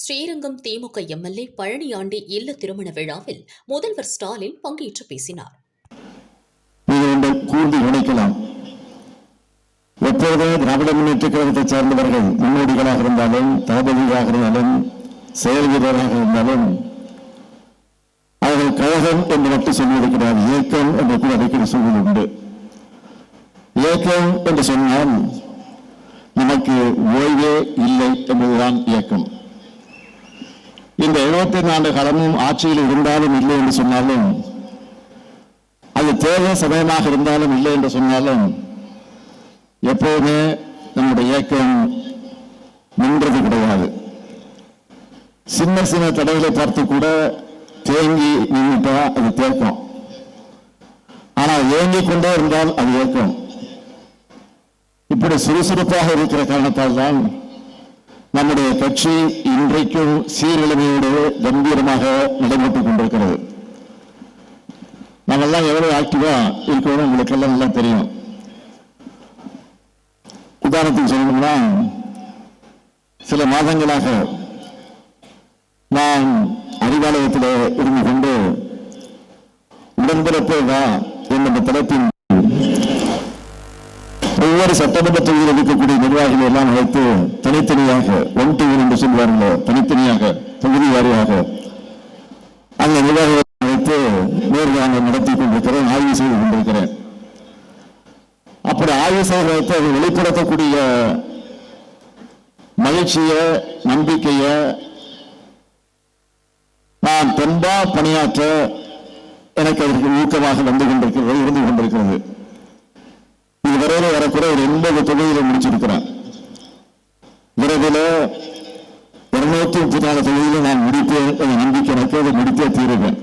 ஸ்ரீரங்கம் திமுக MLA Palaniandi இல்ல திருமண விழாவில் முதல்வர் ஸ்டாலின் பங்கேற்று பேசினார். நீங்கள் கூர்ந்து இணைக்கலாம் எப்பொழுதே திராவிட முன்னேற்ற கழகத்தை சார்ந்தவர்கள் முன்னோடிகளாக இருந்தாலும் தளபதிகளாக இருந்தாலும் செயல் வீரராக இருந்தாலும் அவர்கள் கழகம் என்று மட்டும் சொல்லியிருக்கிறார் இயக்கம் என்று கூட அடிக்கடி சொல்வது உண்டு. இயக்கம் என்று சொன்னால் நமக்கு ஓய்வே இல்லை என்பதுதான் இயக்கம். இந்த 75 ஆண்டு காலமும் ஆட்சியில் இருந்தாலும் இல்லை என்று சொன்னாலும் அது தேர்தல் சமயமாக இருந்தாலும் இல்லை என்று சொன்னாலும் எப்போதுமே நம்முடைய இயக்கம் நின்றது கிடையாது. சின்ன சின்ன தடைகளை பார்த்து கூட தேங்கி நின்றுட்டா அது தேக்கம். ஆனால் ஏங்கிக் கொண்டே இருந்தால் அது ஏக்கம். இப்படி சுறுசுறுப்பாக இருக்கிற காரணத்தால் தான் நம்முடைய கட்சி இன்றைக்கும் சீர்நிலைமையோடு கம்பீரமாக நடைபெற்றுக் கொண்டிருக்கிறது. நாங்கெல்லாம் எவ்வளவு ஆக்டிவா இருக்கிறோம் உங்களுக்கு எல்லாம் நல்லா தெரியும். உதாரணத்துக்கு சொல்லணும்னா சில மாதங்களாக நான் அறிவாலயத்தில் இருந்து கொண்டு உடன்பிறப்பே வா என்ற தலைப்பின் ஒவ்வொரு சட்டமன்ற தொகுதியில் இருக்கக்கூடிய நிர்வாகிகள் எல்லாம் அழைத்து தனித்தனியாக ஒன் டிவி என்று சொல்வார்கள் தனித்தனியாக தொகுதி வாரியாக அந்த நிர்வாகிகள் அழைத்து நேர்காணல் நடத்தி கொண்டிருக்கிறேன் ஆய்வு செய்து கொண்டிருக்கிறேன். அப்படி ஆய்வு சேவை அதை வெளிப்படுத்தக்கூடிய மகிழ்ச்சிய நம்பிக்கைய நான் தென்பா பணியாற்ற எனக்கு அதற்கு ஊக்கமாக வந்து கொண்டிருக்கிறது இருந்து கொண்டிருக்கிறது இதுவரையில வரக்கூட ஒரு எண்பது தொகுதியில முடிச்சிருக்கிறேன். விரைவில் இருநூத்தி முப்பத்தி நாலு தொகுதியில நான் முடிப்பேன் நம்பிக்கை எனக்கு அதை முடித்தே தீருவேன்.